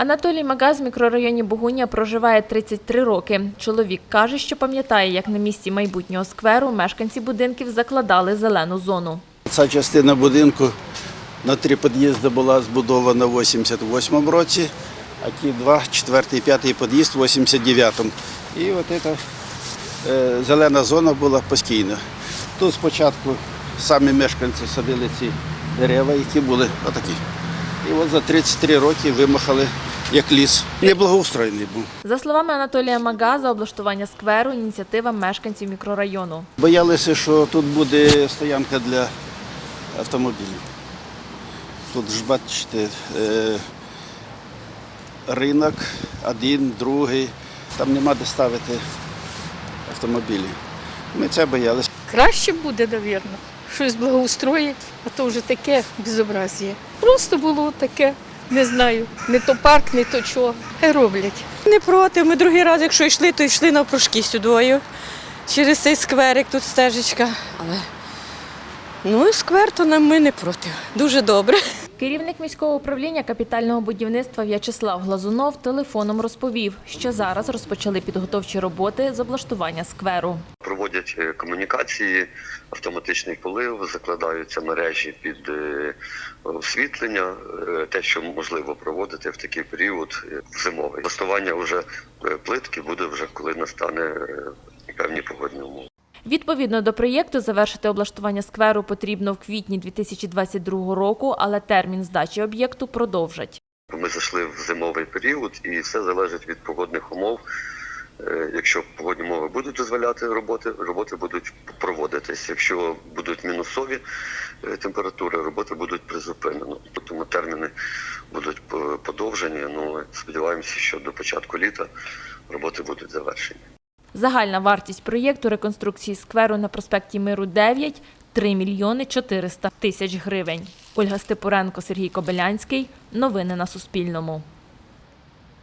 Анатолій Магаз в мікрорайоні Богуня проживає 33 роки. Чоловік каже, що пам'ятає, як на місці майбутнього скверу мешканці будинків закладали зелену зону. Ця частина будинку на три під'їзди була збудована в 88 році, а ті два, четвертий, п'ятий під'їзд в 89-му. І от ця е, зелена зона була постійно. Тут спочатку самі мешканці садили ці дерева, які були отакі. І от за 33 роки вимахали як ліс. Неблагоустроєний був. За словами Анатолія Магаза, облаштування скверу – ініціатива мешканців мікрорайону. Боялися, що тут буде стоянка для автомобілів. Тут ж бачите, е, ринок, один, другий, там нема де ставити автомобілі. Ми це боялися. Краще буде, мабуть. Щось благоустроїть, а то вже таке безобразіє. Просто було таке, не знаю, не то парк, не то чого. Хай роблять. Не проти. Ми другий раз, якщо йшли, то йшли на пружки сюдою. Через цей скверик тут стежечка. Але ну сквер, то нам ми не проти. Дуже добре. Керівник міського управління капітального будівництва В'ячеслав Глазунов телефоном розповів, що зараз розпочали підготовчі роботи з облаштування скверу. проводять е, комунікації, автоматичний полив, закладаються мережі під е, освітлення, е, те, що можливо проводити в такий період зимовий. Влаштування вже плитки буде вже коли настане певні погодні умови. Відповідно до проєкту, завершити облаштування скверу потрібно в квітні 2022 року, але термін здачі об'єкту продовжать. Ми зайшли в зимовий період, і все залежить від погодних умов. Е, Якщо погодні умови будуть дозволяти роботи, роботи будуть проводитись. Якщо будуть мінусові е, температури, роботи будуть призупинено. Тому терміни будуть подовжені. Ну сподіваємося, що до початку літа роботи будуть завершені. Загальна вартість проєкту реконструкції скверу на проспекті Миру 9 – 3 мільйони 400 тисяч гривень. Ольга Степуренко, Сергій Кобилянський. Новини на Суспільному.